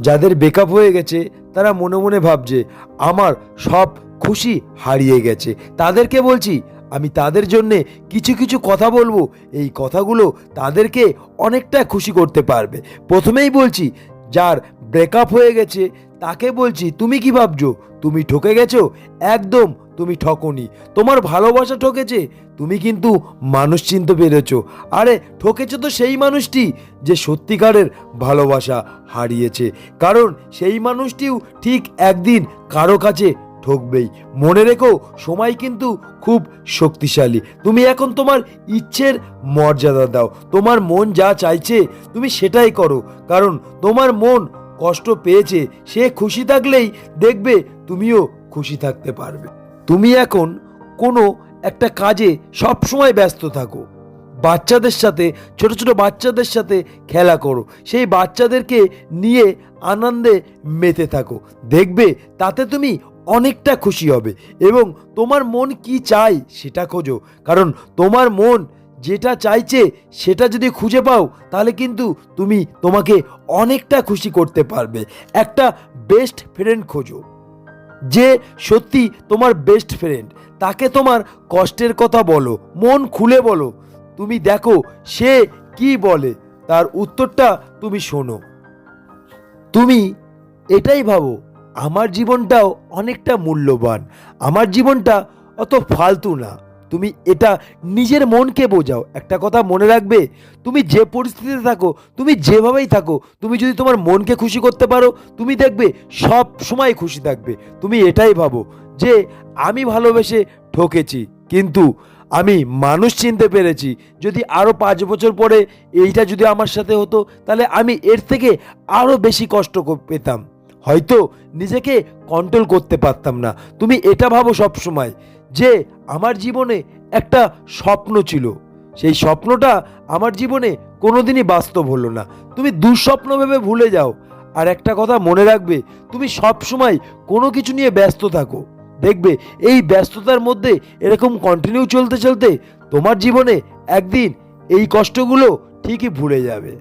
যাদের বেকআপ হয়ে গেছে, তারা মনে মনে ভাবছে, আমার সব খুশি হারিয়ে গেছে। তাদেরকে বলছি, আমি তাদের জন্যে কিছু কিছু কথা বলব। এই কথাগুলো তাদেরকে অনেকটা খুশি করতে পারবে। প্রথমেই বলছি, যার ব্রেকআপ হয়ে গেছে তাকে বলছি, তুমি কি ভাবছ? তুমি ঠকে গেছো? একদম, তুমি ঠকনি। তোমার ভালোবাসা ঠকেছে, তুমি কিন্তু মানুষ চিনতে পেরেছ। আরে, ঠকেছে তো সেই মানুষটি যে সত্যিকারের ভালোবাসা হারিয়েছে, কারণ সেই মানুষটিও ঠিক একদিন কারও কাছে ঠকবেই। মনে রেখো, সময় কিন্তু খুব শক্তিশালী। তুমি এখন তোমার ইচ্ছের মর্যাদা দাও। তোমার মন যা চাইছে, তুমি সেটাই করো। কারণ তোমার মন কষ্ট পেয়েছে, সে খুশি থাকলেই দেখবে তুমিও খুশি থাকতে পারবে। তুমি এখন কোনো একটা কাজে সবসময় ব্যস্ত থাকো। বাচ্চাদের সাথে, ছোট ছোট বাচ্চাদের সাথে খেলা করো। সেই বাচ্চাদেরকে নিয়ে আনন্দে মেতে থাকো। দেখবে তাতে তুমি অনেকটা খুশি হবে এবং তোমার মন কি চাই সেটা খোঁজো। কারণ তোমার মন যেটা চাইছে সেটা যদি খুঁজে পাও, তাহলে কিন্তু তুমি তোমাকে অনেকটা খুশি করতে পারবে। একটা বেস্ট ফ্রেন্ড খোঁজো। যে সত্যি তোমার বেস্ট ফ্রেন্ড তাকে তোমার কষ্টের কথা বলো, মন খুলে বলো। তুমি দেখো সে কি বলে, তার উত্তরটা তুমি শোনো। তুমি এটাই ভাবো, আমার জীবনটাও অনেকটা মূল্যবান, আমার জীবনটা অত ফালতু না। তুমি এটা নিজের মনকে বোঝাও। একটা কথা মনে রাখবে, তুমি যে পরিস্থিতিতে থাকো, তুমি যেভাবেই থাকো, তুমি যদি তোমার মনকে খুশি করতে পারো, তুমি দেখবে সব সময় খুশি থাকবে। তুমি এটাই ভাবো যে, আমি ভালোবেসে ঠকেছি, কিন্তু আমি মানুষ চিনতে পেরেছি। যদি আরও পাঁচ বছর পরে এইটা যদি আমার সাথে হতো, তাহলে আমি এর থেকে আরও বেশি কষ্ট পেতাম। হয়তো নিজেকে কন্ট্রোল করতে পারতাম না। তুমি এটা ভাবো সব সময় যে আমার জীবনে একটা স্বপ্ন ছিল। সেই স্বপ্নটা আমার জীবনে কোনোদিনই বাস্তব হলো না। তুমি দুঃস্বপ্ন ভেবে ভুলে যাও। আর একটা কথা মনে রাখবে, তুমি সব সময় কোনো কিছু নিয়ে ব্যস্ত থাকো। দেখবে, এই ব্যস্ততার মধ্যে এরকম কন্টিনিউ চলতে চলতে তোমার জীবনে একদিন এই কষ্টগুলো ঠিকই ভুলে যাবে।